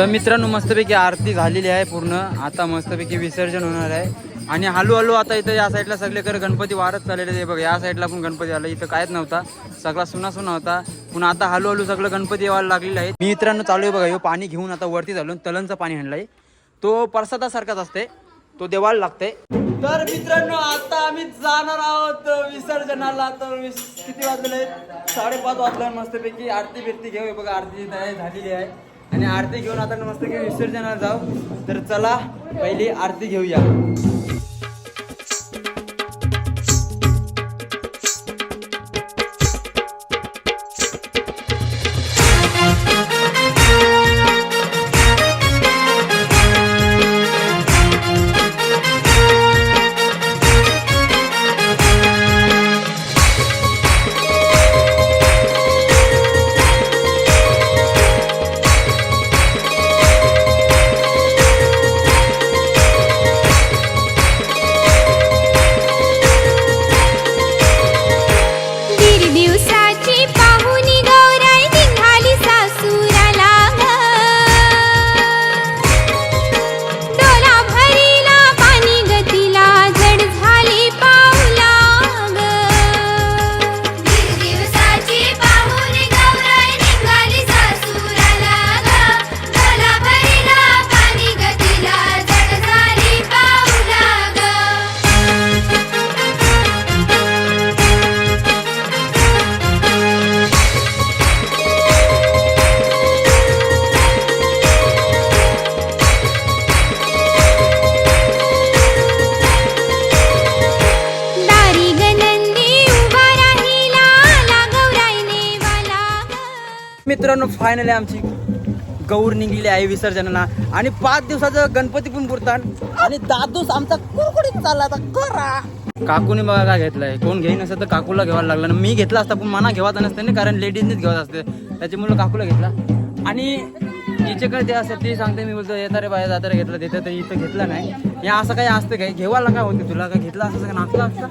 तर मित्रांनो मस्तपैकी आरती झालेली आहे पूर्ण. आता मस्तपैकी विसर्जन होणार आहे. आणि हळूहळू आता इथं या साईडला सगळीकडे गणपती वाढत चाललेले आहे बघा या साईडला पण गणपती आला. इथं कायच नव्हता. सगळा सुना सुना होता. पण आता हळूहळू सगळं गणपती यायला लागलेलं आहे. मी मित्रांनो चालू आहे बघा हो पाणी घेऊन आता वरती झालो. तलनचं पाणी आणलंय. तो प्रसादासारखाच असते तो देवाला लागते तर मित्रांनो आता आम्ही जाणार आहोत विसर्जनाला. तर विस- किती वाजले? साडेपाच वाजले. मस्तपैकी आरती बिरती घेऊ बघा आरती झालेली आहे. आणि आरती घेऊन आता मस्तपैकी विसर्जनाला जाऊ. तर चला पहिली आरती घेऊया. मित्रांनो फायनली आमची गौर निघलेली आहे विसर्जनाला. आणि पाच दिवसाचं गणपती पण पुरतात आणि दादूस आमचा कुरकुडीत चालला आता करा. काकूने बघा काय घेतलंय. कोण घेईन असं तर काकूला घ्यायला लागला ना. मी घेतला असता पण मना घेवायचा नसते ना कारण लेडीजनेच घेवत असते. त्याच्यामुळे काकूला घेतला. आणि हिच्याकडे ते असं ती सांगते मी बोलतो येता रे बाया जाता रे घेतलं देतं तर इथं घेतलं नाही. या असं काही असतं काय? घेवायला काय होते? तुला काय घेतला असं का नाचला असता?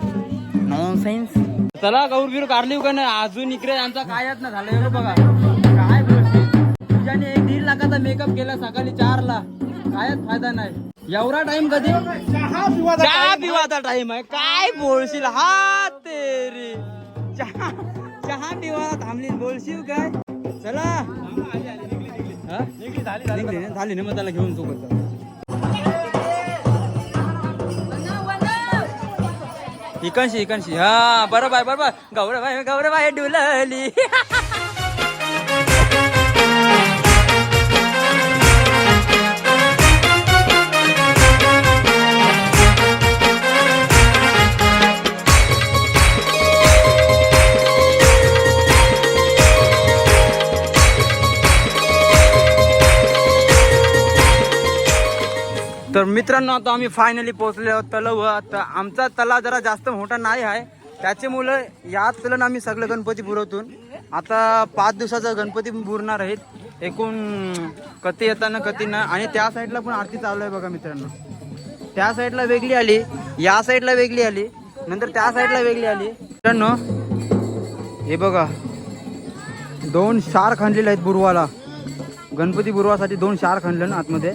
नॉन सेन्स चला गौर बिर काढली का नाही? अजून इकडे आमचा कायच ना झालं बघा. तुझ्याने एक दीड लाखाचा मेकअप केला सकाळी चार ला कायच फायदा नाही. एवढा टाइम कधी? चहा पिवाचा टाइम आहे. काय बोलशील? हा तेरी. चहा चहा पिवाला थांबली. बोलशील काय? चला. ना? झाली ना मग त्याला घेऊन सोबत जाऊ. इकणशी इकणशी हा बरोबर बरोबर. गौरव गौरव आहे डुलली. मित्रांनो आता आम्ही फायनली पोहोचले आहोत तलाव. तर आमचा तलाव जरा जास्त मोठा नाही आहे. त्याच्यामुळे याच तलन आम्ही सगळे गणपती पुरवतून. आता पाच दिवसाचा गणपती पुरणार आहेत. एकूण कधी येताना कधी ना. आणि त्या साईडला पण आरती चालू आहे बघा मित्रांनो. त्या साईडला वेगळी आली. या साईडला वेगळी आली. नंतर त्या साईडला वेगळी आली. मित्रांनो हे बघा. दोन शार खणलेले आहेत बुरवाला. गणपती बुरवासाठी दोन शार खणले ना आतमध्ये.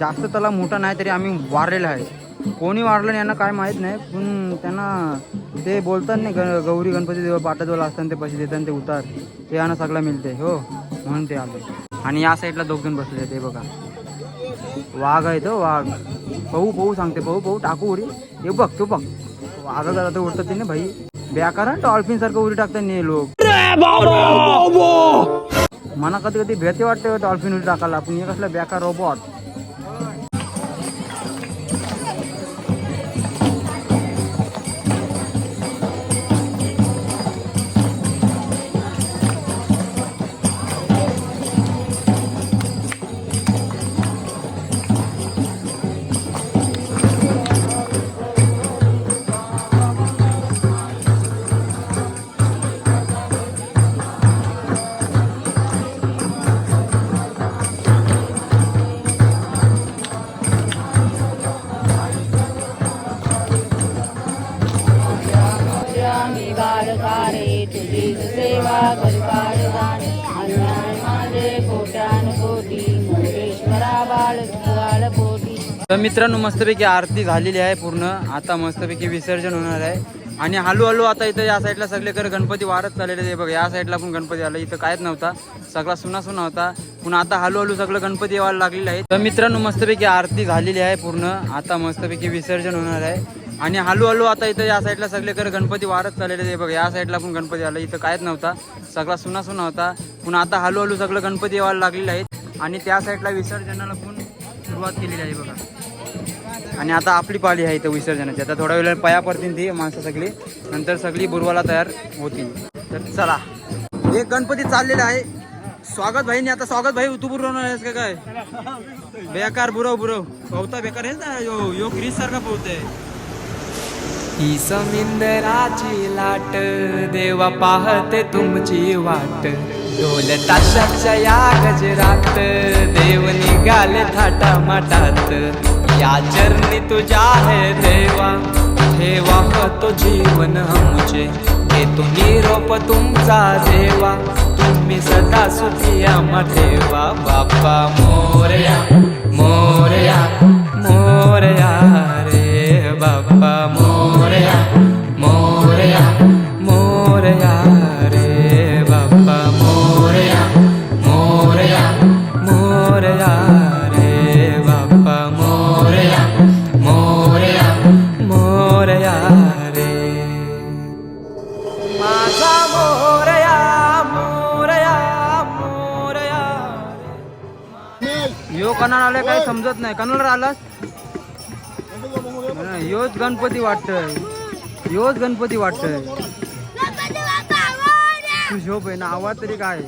जास्त त्याला मोठा नाही तरी आम्ही वारलेला आहे. कोणी वारलं नाही यांना काय माहीत नाही पण त्यांना ते बोलतात नाही ग गौरी गणपती देव पाटाजवळ असताना ते पैसे देतात ते उतार. ते यांना सगळं मिळते हो म्हणून ते आले. आणि या साईडला दोघ जण बसले ते बघा. वाघ आहे तो वाघ. पाहू पाहू सांगते पाहू पाहू टाकू उडी. हे बघ तू बघ. वाघा जरा तर उडतात ते ना भाई बेकार डॉल्फिन सारखं उडी टाकतात नाही लोक. मला कधी कधी भीती वाटते डॉल्फिन उडी टाकायला. आपण हे कसलं बेकार रोबोट तर मित्रांनो मस्तपैकी आरती झालेली आहे पूर्ण. आता मस्तपैकी विसर्जन होणार आहे. आणि हळूहळू आता इथं या साईडला सगळीकडे गणपती वाढत चाललेले आहे बघा या साईडला पण गणपती आला. इथं काहीच नव्हता. सगळा सुना सुना होता. पण आता हळूहळू सगळं गणपती यायला लागलेलं आहे. तर मित्रांनो मस्तपैकी आरती झालेली आहे पूर्ण. आता मस्तपैकी विसर्जन होणार आहे. आणि हळूहळू आता इथं या साईडला सगळीकडे गणपती वाढत चाललेले आहे बघा या साईडला पण गणपती आला. इथं काहीच नव्हता. सगळा सुना सुना होता. पण आता हळूहळू सगळं गणपती यायला लागलेले आहेत आणि त्या साईडला विसर्जनाला पण सुरुवात केलेली आहे बघा. आणि आता आपली पाळी आहे इथं विसर्जनाची. आता थोड्या वेळेला पया पडतील ती माणसं सगळी. नंतर सगळी बुरवाला तयार होतील. तर चला. एक गणपती चाललेला आहे. स्वागत भाईने. आता स्वागत भाई तू बुरवणार आहेस का काय? बेकार बुरव बुरव. पवता बेकार हेच ना? यो यो क्रीज सारखा पोहतोय ही समिंदराची लाट देवा पाहते तुमची वाट. ढोल ताशाच्या या गजरात देव निघाले थाटा माटात या चरणी तुझ्या हे देवा ठेवा तो जीवन आमचे. हे तुम्ही निरोप तुमचा देवा तुम्ही सदा सुखिया आम्हा ठेवा. बाप्पा मोरया मोरया समजत नाही. कनाला आलास योच गणपती वाटतय. योच गणपती वाटतय. तू शोभ आहे ना आवाज तरी काय?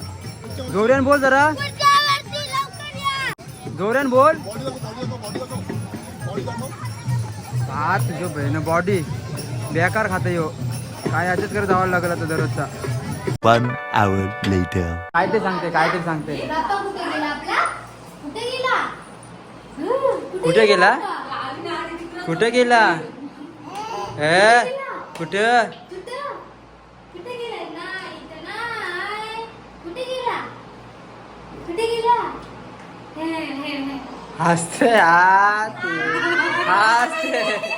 जोऱ्यान बोल जरा. जोऱ्यान बोल. हा तू शोभ आहे ना बॉडी बेकार खात यो. काय याच्यात कर जावं लागेल आता दररोजचा? One hour later. काय ते सांगते काय ते सांगते. कुठे गेला? कुठे गेला? ए कुठं? हसते हसते.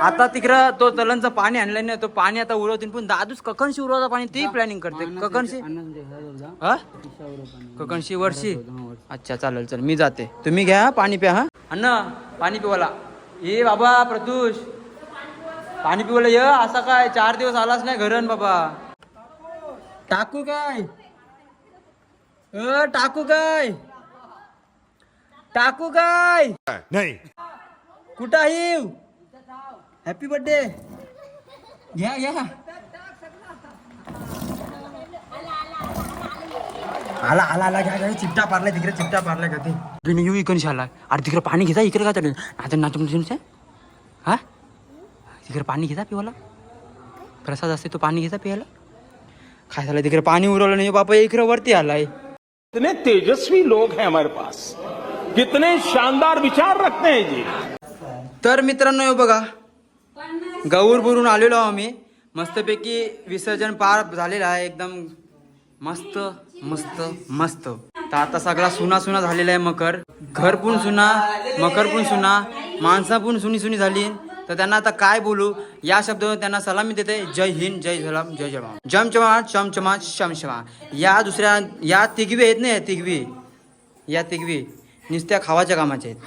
आता तिकडं तो तलनचं पाणी आणलं नाही तो पाणी आता उरवतील पण दादूच ककनशी उरवता पाणी ती प्लॅनिंग करते. ककनशी हा? ककनशी वर्षी? अच्छा चालेल चल मी जाते. तुम्ही घ्या पाणी प्या हा. अन्न पाणी पिवाला. ये बाबा प्रतुष. पाणी पिवाला ये. असा काय चार दिवस आलाच नाही घरन बाबा. टाकू काय? अ टाकू काय? टाकू काय? नाही. कुठं आहे हॅपी बर्थडे घ्या घ्या आला आला आला घ्या घ्या चिपटा पारलाय तिकडे चिपटा पारलाय का ते येऊ इकडे शाला अरे तिकडे पाणी घेता इकडे काय चालेल आता ना तुमच्या हा तिकडे पाणी घेता पिवाला प्रसाद असते तो पाणी घेता पियाला काय झालं तिकडे पाणी उरवलं नाही बापा इकडे वरती आलाय कितने तेजस्वी लोग हैं हमारे पास। कितने शानदार विचार रखते हैं जी। तर मित्रांनो हे बघा. गौर बुरून आलेलो आहो आम्ही. मस्तपैकी विसर्जन पार झालेलं आहे. एकदम मस्त मस्त मस्त. तर आता सगळा सुना सुना झालेला आहे मकर. घर पण सुना मकर पण सुना माणसा पण सुनी सुनी झाली. तर त्यांना आता काय बोलू? या शब्दावर त्यांना सलामी देते. जय हिंद जय सलाम जय जवान. जम चमा चम चमा शम शमा या दुसऱ्या या तिघवी आहेत ना या तिघवी? या तिघवी. नुसत्या खावाच्या कामाच्या आहेत.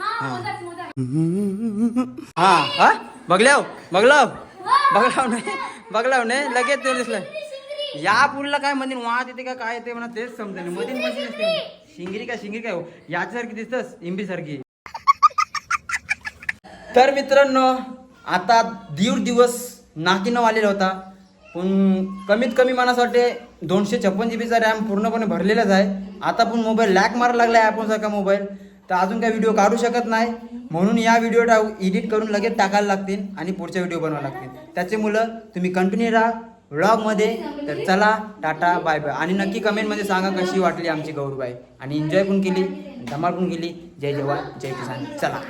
हा हा बघल्याव बघलाव बघलाव नाही बघलाव नाही लगेच ते दिसलं. या पुढला काय म्हणतील? वाद येते का काय येते म्हणा तेच समजेल मधील मशीन असते शिंगरी. काय शिंगरी काय हो? याच्यासारखी दिसतस इंबी सारखी. तर मित्रांनो आता दीड दिवस नाकीनं आलेला होता. पण कमीत कमी मला असं वाटते दोनशे छप्पन जी बीचा रॅम पूर्णपणे भरलेलाच आहे. आता पण मोबाईल लॅक मारायला लागला आहे आपण सारखा मोबाईल तर अजून काही व्हिडिओ काढू शकत नाही. म्हणून या व्हिडिओ एडिट करून लगेच टाकायला लागतील आणि पुढचे व्हिडिओ बनवायला लागतील. त्याचे मुलं तुम्ही कंटिन्यू राहा. व्लॉगमध्ये तर चला टाटा बाय बाय आणि नक्की कमेंटमध्ये सांगा कशी वाटली आमची गौरबाई आणि एन्जॉय पण केली धमाल पण केली. जय जवान जय किसान. चला.